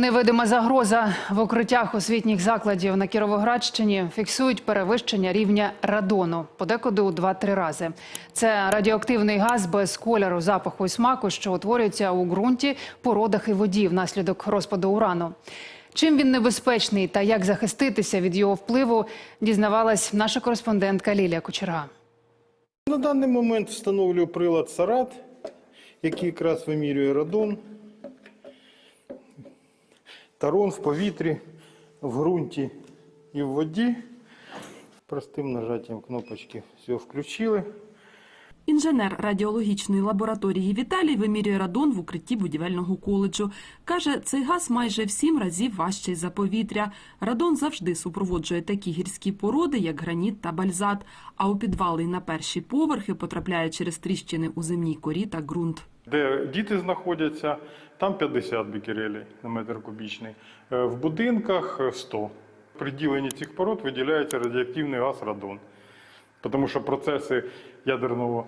Невидима загроза в укриттях освітніх закладів на Кіровоградщині фіксують перевищення рівня радону, подекуди у 2-3 рази. Це радіоактивний газ без кольору, запаху і смаку, що утворюється у ґрунті, породах і воді внаслідок розпаду урану. Чим він небезпечний та як захиститися від його впливу, дізнавалась наша кореспондентка Лілія Кучерга. На даний момент встановлюю прилад Сарат, який якраз вимірює радон. Тарон в повітрі, в ґрунті і в воді. Простим нажаттям кнопочки все включили. Інженер радіологічної лабораторії Віталій вимірює радон в укритті будівельного коледжу. Каже, цей газ майже в сім разів важчий за повітря. Радон завжди супроводжує такі гірські породи, як граніт та бальзат. А у підвали на перші поверхи потрапляє через тріщини у земній корі та ґрунт. Де діти знаходяться, там 50 бікерелей на метр кубічний. Е, В будинках е, 100. При діленні цих пород виділяється радіоактивний газ радон. Тому що процеси ядерного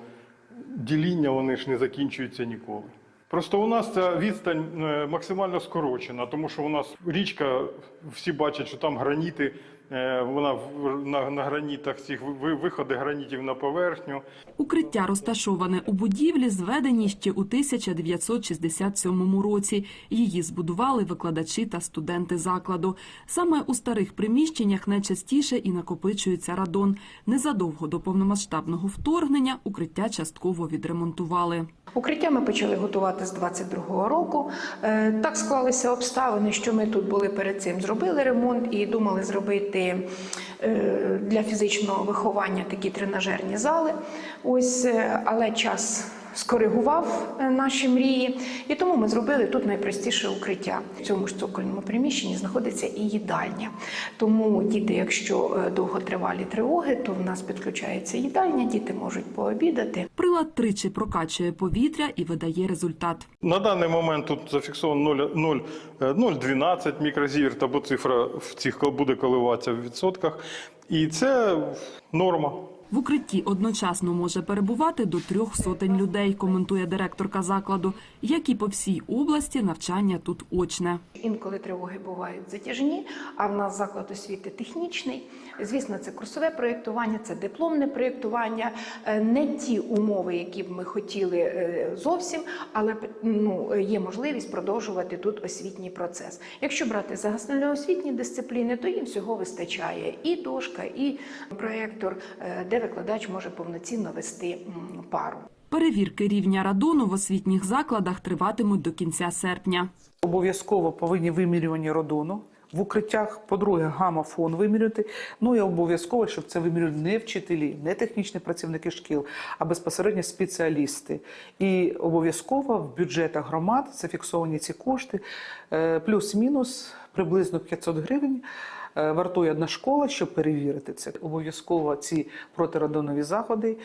діління вони ж не закінчуються ніколи. Просто у нас ця відстань е, максимально скорочена, тому що у нас річка, всі бачать, що там граніти, вона в- на, на гранітах цих ви- виходи гранітів на поверхню. Укриття розташоване у будівлі, зведеній ще у 1967 році. Її збудували викладачі та студенти закладу. Саме у старих приміщеннях найчастіше і накопичується радон. Незадовго до повномасштабного вторгнення укриття частково відремонтували. Укриття ми почали готувати з 22-го року. Е, Так склалися обставини, що ми тут були перед цим, зробили ремонт і думали зробити е, для фізичного виховання такі тренажерні зали. Ось, е, але час скоригував е, наші мрії, і тому ми зробили тут найпростіше укриття. В цьому ж цокольному приміщенні знаходиться і їдальня. Тому діти, якщо е, довготривалі тривоги, то в нас підключається їдальня, діти можуть пообідати. Прилад тричі прокачує повітря і видає результат. На даний момент тут зафіксовано 0, 0, е, 0,12 мікрозіверт, або цифра в цих буде коливатися в відсотках. І це норма. В укритті одночасно може перебувати до трьох сотень людей, коментує директорка закладу. Як і по всій області, навчання тут очне. Інколи тривоги бувають затяжні, а в нас заклад освіти технічний. Звісно, це курсове проєктування, це дипломне проєктування, Е, не ті умови, які б ми хотіли е, зовсім, але ну, є можливість продовжувати тут освітній процес. Якщо брати загальноосвітні дисципліни, то їм всього вистачає і дошка, і проєктор, е, де викладач може повноцінно вести пару. Перевірки рівня радону в освітніх закладах триватимуть до кінця серпня. Обов'язково повинні вимірювання радону в укриттях. По-друге, гамафон вимірювати. Ну і обов'язково, щоб це вимірювали не вчителі, не технічні працівники шкіл, а безпосередньо спеціалісти. І обов'язково в бюджетах громад зафіксовані ці кошти, е, плюс-мінус приблизно 500 гривень. Е, Вартує одна школа, щоб перевірити це. Обов'язково ці протирадонові заходи,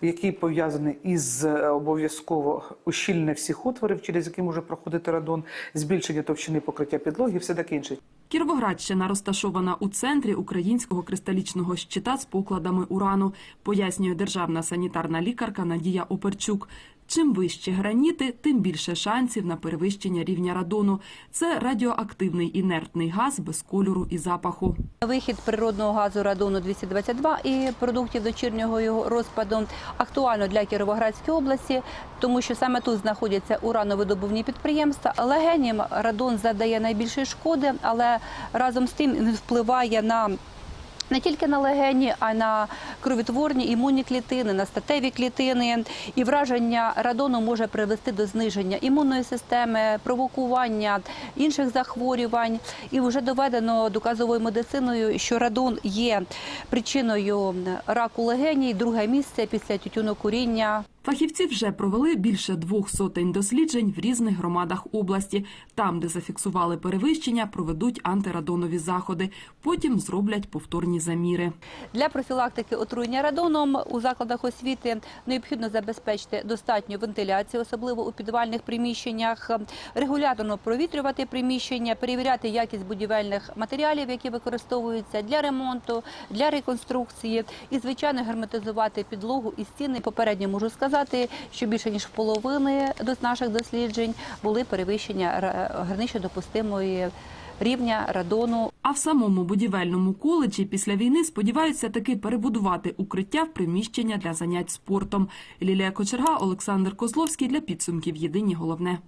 які пов'язані із е, обов'язково ущільнення всіх отворів, через які може проходити радон, збільшення товщини покриття підлоги, все таке інше. Кіровоградщина розташована у центрі українського кристалічного щита з покладами урану, пояснює державна санітарна лікарка Надія Оперчук. Чим вище граніти, тим більше шансів на перевищення рівня радону. Це радіоактивний інертний газ без кольору і запаху. Вихід природного газу радону 222 і продуктів дочірнього його розпаду актуально для Кіровоградської області, тому що саме тут знаходяться урановидобувні підприємства. Легеням радон завдає найбільшої шкоди, але разом з тим він впливає на не тільки на легені, а й на кровотворні імунні клітини, на статеві клітини. І враження радону може привести до зниження імунної системи, провокування інших захворювань. І вже доведено доказовою медициною, що радон є причиною раку легені, друге місце після тютюнокуріння. Фахівці вже провели більше двох сотень досліджень в різних громадах області. Там, де зафіксували перевищення, проведуть антирадонові заходи. Потім зроблять повторні заміри. Для профілактики отруєння радоном у закладах освіти необхідно забезпечити достатню вентиляцію, особливо у підвальних приміщеннях, регулярно провітрювати приміщення, перевіряти якість будівельних матеріалів, які використовуються для ремонту, для реконструкції, і звичайно герметизувати підлогу і стіни. Попередньо можу сказати. Сказати, що більше ніж половини наших досліджень були перевищення ра- гранично допустимої рівня радону А в самому будівельному коледжі після війни сподіваються таки перебудувати укриття в приміщення для занять спортом. Лілія Кочерга, Олександр Козловський для підсумків. Єдині головне.